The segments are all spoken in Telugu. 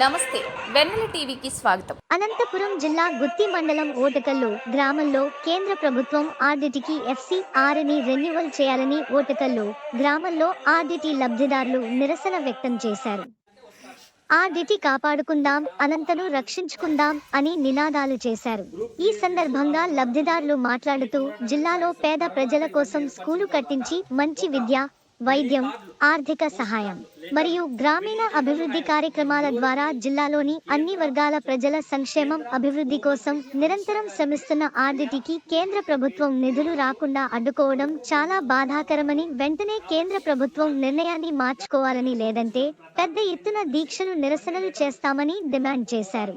నమస్తే వెన్నెల టీవీకి స్వాగతం. అనంతపురం జిల్లా గుత్తి మండలం ఓటకల్లు గ్రామంలో కేంద్ర ప్రభుత్వం ఆర్డిటికి ఎఫ్సి ఆర్ని రెన్యువల్ చేయాలని ఓటకల్లు గ్రామంలో ఆర్డిటి లబ్ధిదారులు నిరసన వ్యక్తం చేశారు. ఆర్డిటి కాపాడుకుందాం అనంతను రక్షించుకుందాం అని నినాదాలు చేశారు. ఈ సందర్భంగా లబ్ధిదారులు మాట్లాడుతూ జిల్లాలో పేద ప్రజల కోసం స్కూలు కట్టించి మంచి విద్య వైద్యం ఆర్థిక సహాయం మరియు గ్రామీణ అభివృద్ధి కార్యక్రమాల ద్వారా జిల్లాలోని అన్ని వర్గాల ప్రజల సంక్షేమం అభివృద్ధి కోసం నిరంతరం శ్రమిస్తున్న ఆర్డిటికి కేంద్ర ప్రభుత్వం నిధులు రాకుండా అడ్డుకోవడం చాలా బాధాకరమని వెంటనే కేంద్ర ప్రభుత్వం నిర్ణయాన్ని మార్చుకోవాలని లేదంటే పెద్ద ఎత్తున దీక్షలు నిరసనలు చేస్తామని డిమాండ్ చేశారు.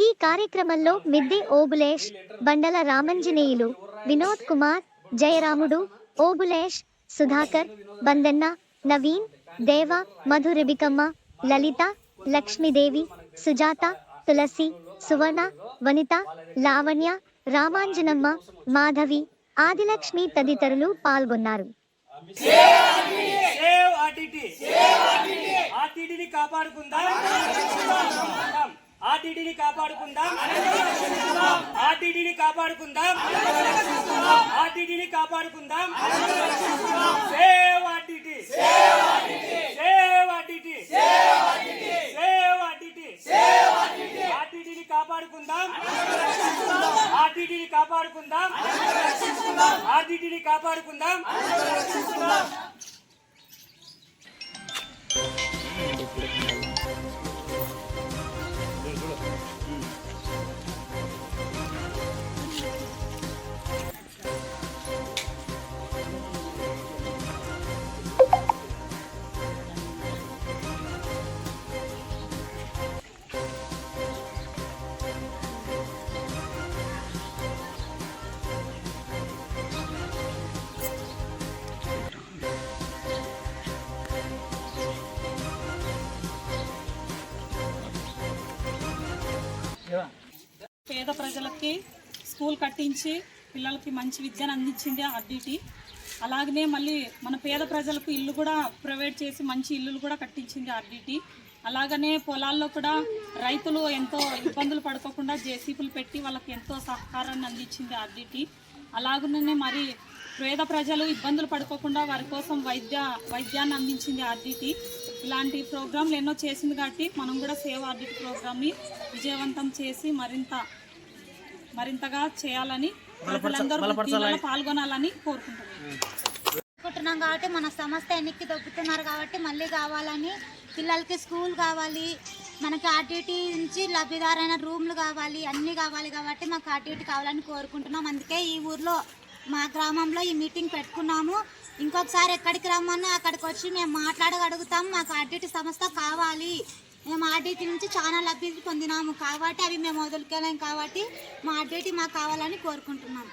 ఈ కార్యక్రమంలో మిద్దె ఓబులేష్ బండల రామంజనేయులు వినోద్ కుమార్ జయరాముడు ఓబులేష్ సుధాకర్ బందన్న నవీన్ దేవ మధురిబికమ్మ లలిత లక్ష్మీదేవి సుజాత తులసి సువర్ణ వనిత లావణ్య రామాంజనమ్మ మాధవి ఆదిలక్ష్మి తదితరులు పాల్గొన్నారు. కాపాడుకుందా. ఆర్టీడీని కాపాడుకుందాం. ఆర్టీడీని కాపాడుకుందాం. ఆర్టీడీని కాపాడుకుందాం. Save RTT save RTT save RTT ఆర్టీడీని కాపాడుకుందాం. ఆర్టీడీని కాపాడుకుందాం. ఆర్టీడీని కాపాడుకుందాం. పేద ప్రజలకి స్కూల్ కట్టించి పిల్లలకి మంచి విద్యను అందించింది ఆర్డిటి. అలాగనే మళ్ళీ మన పేద ప్రజలకు ఇల్లు కూడా ప్రొవైడ్ చేసి మంచి ఇల్లులు కూడా కట్టించింది ఆర్డిటి. అలాగనే పొలాల్లో కూడా రైతులు ఎంతో ఇబ్బందులు పడుకోకుండా జేసీపులు పెట్టి వాళ్ళకి ఎంతో సహకారాన్ని అందించింది ఆర్డిటి. అలాగనే మరి పేద ప్రజలు ఇబ్బందులు పడుకోకుండా వారి కోసం వైద్య వైద్యాన్ని అందించింది ఆర్డిటి. ఇలాంటి ప్రోగ్రాంలు ఎన్నో చేసింది కాబట్టి మనం కూడా సేవ్ ఆర్డిట్ ప్రోగ్రామ్ని విజయవంతం చేసి మరింత మరింతగా చేయాలని ప్రజలందరూ పాల్గొనాలని అనుకుంటున్నాం కాబట్టి మన సంస్థ ఎన్నిక్కి దొబ్బుతున్నారు కాబట్టి మళ్ళీ కావాలని పిల్లలకి స్కూల్ కావాలి మనకి ఆర్టీటీ నుంచి లబ్ధిదారైన రూమ్లు కావాలి అన్నీ కావాలి కాబట్టి మాకు ఆర్టీటీ కావాలని కోరుకుంటున్నాం. అందుకే ఈ ఊర్లో మా గ్రామంలో ఈ మీటింగ్ పెట్టుకున్నాము. ఇంకొకసారి ఎక్కడికి రమ్మన్నా అక్కడికి వచ్చి మేము మాట్లాడగలుగుతాం. మాకు ఆర్టీటీ సంస్థ కావాలి. మేము ఆర్టీటీ నుంచి చాలా లబ్ధి పొందినాము కాబట్టి అవి మేము వదులుకోలేం కాబట్టి మా ఆర్టీటీ మాకు కావాలని కోరుకుంటున్నాం.